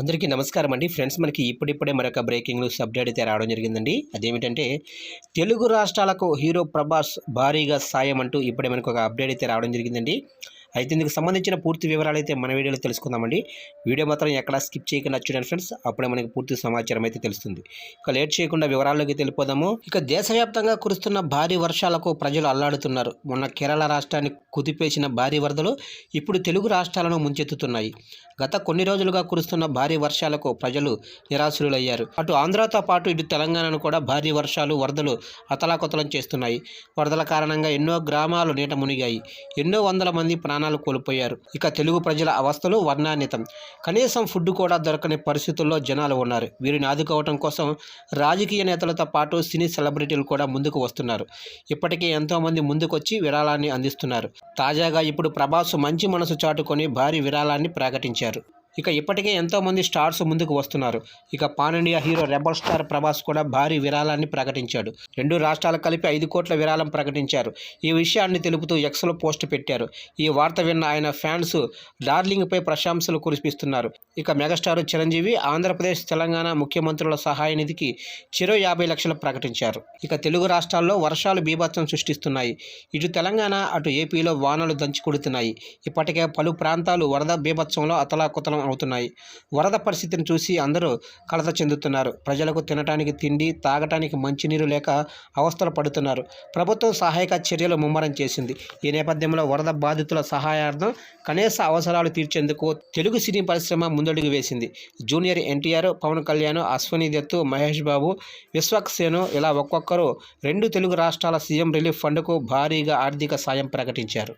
అందరికీ నమస్కారం అండి. ఫ్రెండ్స్ మనకి ఇప్పుడిప్పుడే మరొక బ్రేకింగ్ న్యూస్ అప్డేట్ అయితే రావడం జరిగిందండి. అదేమిటంటే తెలుగు రాష్ట్రాలకు హీరో ప్రభాస్ భారీగా సాయం అంటూ ఇప్పుడే మనకు ఒక అప్డేట్ అయితే రావడం జరిగిందండి. అయితే ఇందుకు సంబంధించిన పూర్తి వివరాలు అయితే మన వీడియోలో తెలుసుకుందామండి. వీడియో మాత్రం ఎక్కడ స్కిప్ చేయకుండా చూడండి ఫ్రెండ్స్. అప్పుడే మనకి పూర్తి సమాచారం అయితే తెలుస్తుంది. ఇక లేట్ చేయకుండా వివరాల్లోకి తెలిపోదాము ఇక దేశవ్యాప్తంగా కురుస్తున్న భారీ వర్షాలకు ప్రజలు అల్లాడుతున్నారు. మొన్న కేరళ రాష్ట్రాన్ని కుదిపేసిన భారీ వరదలు ఇప్పుడు తెలుగు రాష్ట్రాలను ముంచెత్తుతున్నాయి. గత కొన్ని రోజులుగా కురుస్తున్న భారీ వర్షాలకు ప్రజలు నిరాశులయ్యారు అటు ఆంధ్రతో పాటు ఇటు తెలంగాణను కూడా భారీ వర్షాలు వరదలు అతలాకుతలం చేస్తున్నాయి. వరదల కారణంగా ఎన్నో గ్రామాలు నీట మునిగాయి. ఎన్నో వందల మంది ప్రాణాలు కోల్పోయారు. ఇక తెలుగు ప్రజల అవస్థలు వర్ణాన్వితం కనీసం ఫుడ్ కూడా దొరకని పరిస్థితుల్లో జనాలు ఉన్నారు. వీరిని ఆదుకోవటం కోసం రాజకీయ నేతలతో పాటు సినీ సెలబ్రిటీలు కూడా ముందుకు వస్తున్నారు. ఇప్పటికే ఎంతోమంది ముందుకొచ్చి విరాళాన్ని అందిస్తున్నారు. తాజాగా ఇప్పుడు ప్రభాస్ మంచి మనసు చాటుకొని భారీ విరాళాన్ని ప్రకటించారు. ఇక ఇప్పటికే ఎంతోమంది స్టార్స్ ముందుకు వస్తున్నారు. ఇక pan India hero rebel star Prabhas కూడా భారీ విరాళాన్ని ప్రకటించాడు. రెండు రాష్ట్రాలు కలిపి ఐదు కోట్ల విరాళం ప్రకటించారు. ఈ విషయాన్ని తెలుపుతూ ఎక్స్లో పోస్ట్ పెట్టారు. ఈ వార్త విన్న ఆయన ఫ్యాన్స్ డార్లింగ్పై ప్రశంసలు కురిపిస్తున్నారు. ఇక మెగాస్టార్ చిరంజీవి ఆంధ్రప్రదేశ్ తెలంగాణ ముఖ్యమంత్రుల సహాయ నిధికి చిరో యాభై లక్షలు ప్రకటించారు. ఇక తెలుగు రాష్ట్రాల్లో వర్షాలు బీభత్సం సృష్టిస్తున్నాయి. ఇటు తెలంగాణ అటు ఏపీలో వానలు దంచి కొడుతున్నాయి. ఇప్పటికే పలు ప్రాంతాలు వరద బీభత్సంలో అతలాకుతలం అవుతున్నాయి. వరద పరిస్థితిని చూసి అందరూ కలత చెందుతున్నారు. ప్రజలకు తినటానికి తిండి తాగటానికి మంచినీరు లేక అవస్థలు పడుతున్నారు. ప్రభుత్వం సహాయక చర్యలు ముమ్మరం చేసింది. ఈ నేపథ్యంలో వరద బాధితుల సహాయార్థం కనీస అవసరాలు తీర్చేందుకు తెలుగు సినీ పరిశ్రమ ముందడుగు వేసింది. జూనియర్ ఎన్టీఆర్ పవన్ కళ్యాణ్ అశ్వని దత్తు మహేష్ బాబు విశ్వక్ సేను ఇలా ఒక్కొక్కరు రెండు తెలుగు రాష్ట్రాల సీఎం రిలీఫ్ ఫండ్కు భారీగా ఆర్థిక సాయం ప్రకటించారు.